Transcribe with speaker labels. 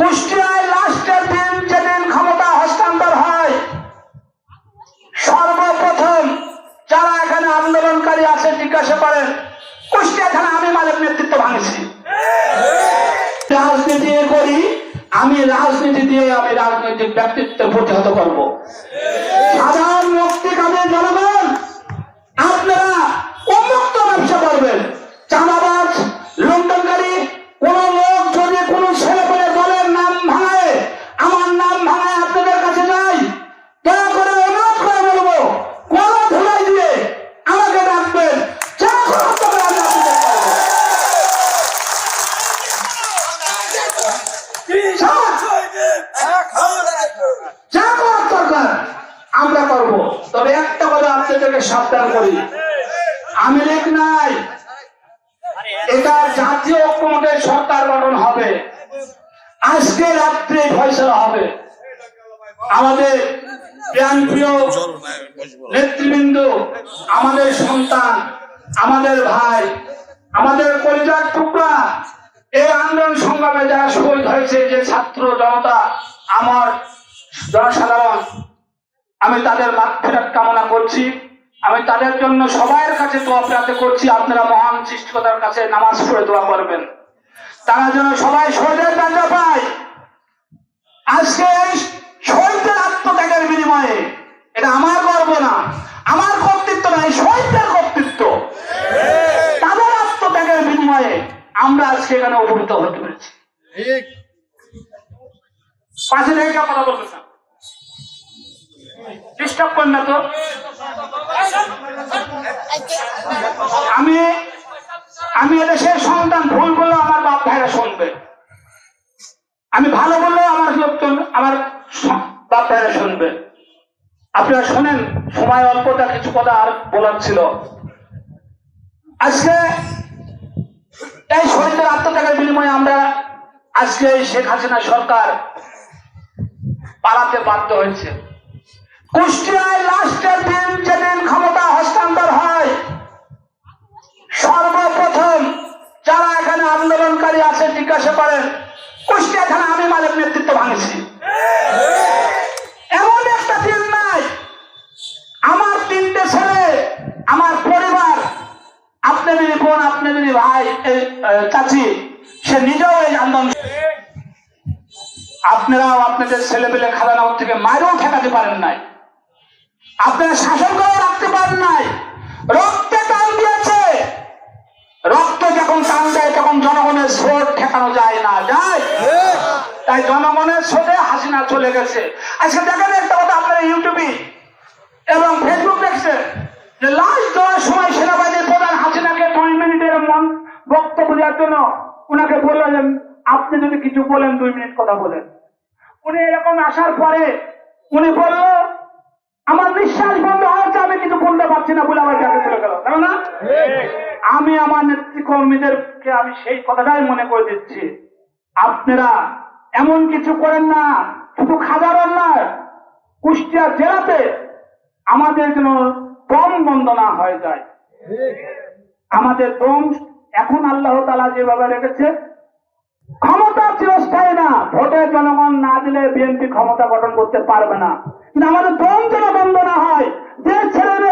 Speaker 1: কুষ্টিয়ায় লাস্টের দিন যেদিন ক্ষমতা হস্তান্তর হয়, সর্বপ্রথম যারা এখানে আন্দোলনকারী আছে জিজ্ঞাসা করেন, কুষ্টিয়া থানা আমি মালিক নেতৃত্ব ভাঙছি রাজনীতি করি, আমি রাজনীতি দিয়ে আমি রাজনৈতিক ব্যক্তিত্ব প্রতিহত করব। আমরা করব তবে একটা কথা আপনাদেরকে সাবধান করি আমি লেখ নাই এটা জাতীয় ঐক্যমতের সরকার গঠন হবে আজকে রাত্রে ফয়সলা হবে আমাদের প্রিয় নেতৃবৃন্দ আমাদের সন্তান, আমাদের ভাই, আমাদের পরিবার টুকরা এই আন্দোলন সংগ্রামে যারা শহীদ হয়েছে, যে ছাত্র জনতা, আমার জনসাধারণ, আমি তাদের মাগফিরাত কামনা করছি। আমি তাদের জন্য সবাইয়ের কাছে দোয়া প্রার্থনা করছি। আপনারা মহান সৃষ্টিকতার কাছে নামাজ পড়ে দোয়া করবেন। তারা যেন সবাই শহীদের কাজা পায় আজকে এই আজকে উপনীত হতে পেরেছি। পাশে থেকে কথা বলতে ডিস্টার্ব করেন না তো। আমি আমি এদেশের সন্তান ভুল বললেও আমার বাপ ভাইরা শুনবে। আমি ভালো বললেও আমার লোকজন আমার বাপ ভাইরা শুনবে। আপনারা শোনেন সময় অল্পটা কিছু কথা আর বলার ছিল। আজকে এই শহীদের আত্মত্যাগের বিনিময়ে আমরা আজকে শেখ হাসিনা সরকার পালাতে বাধ্য হয়েছে। কুষ্টিয়ায় লাস্টের দিন যেদিন ক্ষমতা হস্তান্তর হয়, সর্বপ্রথম যারা এখানে আন্দোলনকারী আছে, জিজ্ঞাসা করেন, কুষ্টিয়া থানা আমি মালিক নেতৃত্ব ভাঙছি এমন একটা দিন নাই আমার তিনটে ছেলে আমার পরিবার আপনাদের আপনাদের ভাই চাচি সে নিজেও এই আন্দোলন আপনারাও আপনাদের ছেলে পেলে খাদানা থেকে মায়েরও ঠেকাতে পারেন নাই। আপনারা শাসন করে রাখতে পারেন নাই। রক্তে টান দিয়েছে। রক্ত যখন টান দেয় তখন জনগণের স্রোত ঠেকানো যায় না। যায় তাই জনগণের স্রোতে হাসিনা চলে গেছে। আজকে দেখেন জন্য ওনাকে বললেন আপনি যদি কিছু বলেন, দুই মিনিট কথা বলেন। উনি এরকম আসার পরে উনি বলল, আমার নিঃশ্বাস বন্ধ হয়েছে, আমি কিছু বলতে পারছি না, বলে আমার কাছে চলে গেল। তাই না আমি আমার নেতৃকর্মীদেরকে আমি সেই কথাটাই মনে করে দিচ্ছি। আপনারা এমন কিছু করেন না, শুধু খাবারের নয় কুষ্টিয়া জেলাতে আমাদের যেন দম বন্ধ না হয়ে যায়। আমাদের দম এখন আল্লাহ তালা যেভাবে রেখেছে, ক্ষমতা চিরস্থায়ী না। ভোটে জনগণ না দিলে বিএনপি ক্ষমতা গঠন করতে পারবে না। কিন্তু আমাদের যেন বন্ধ না হয়, যে আধা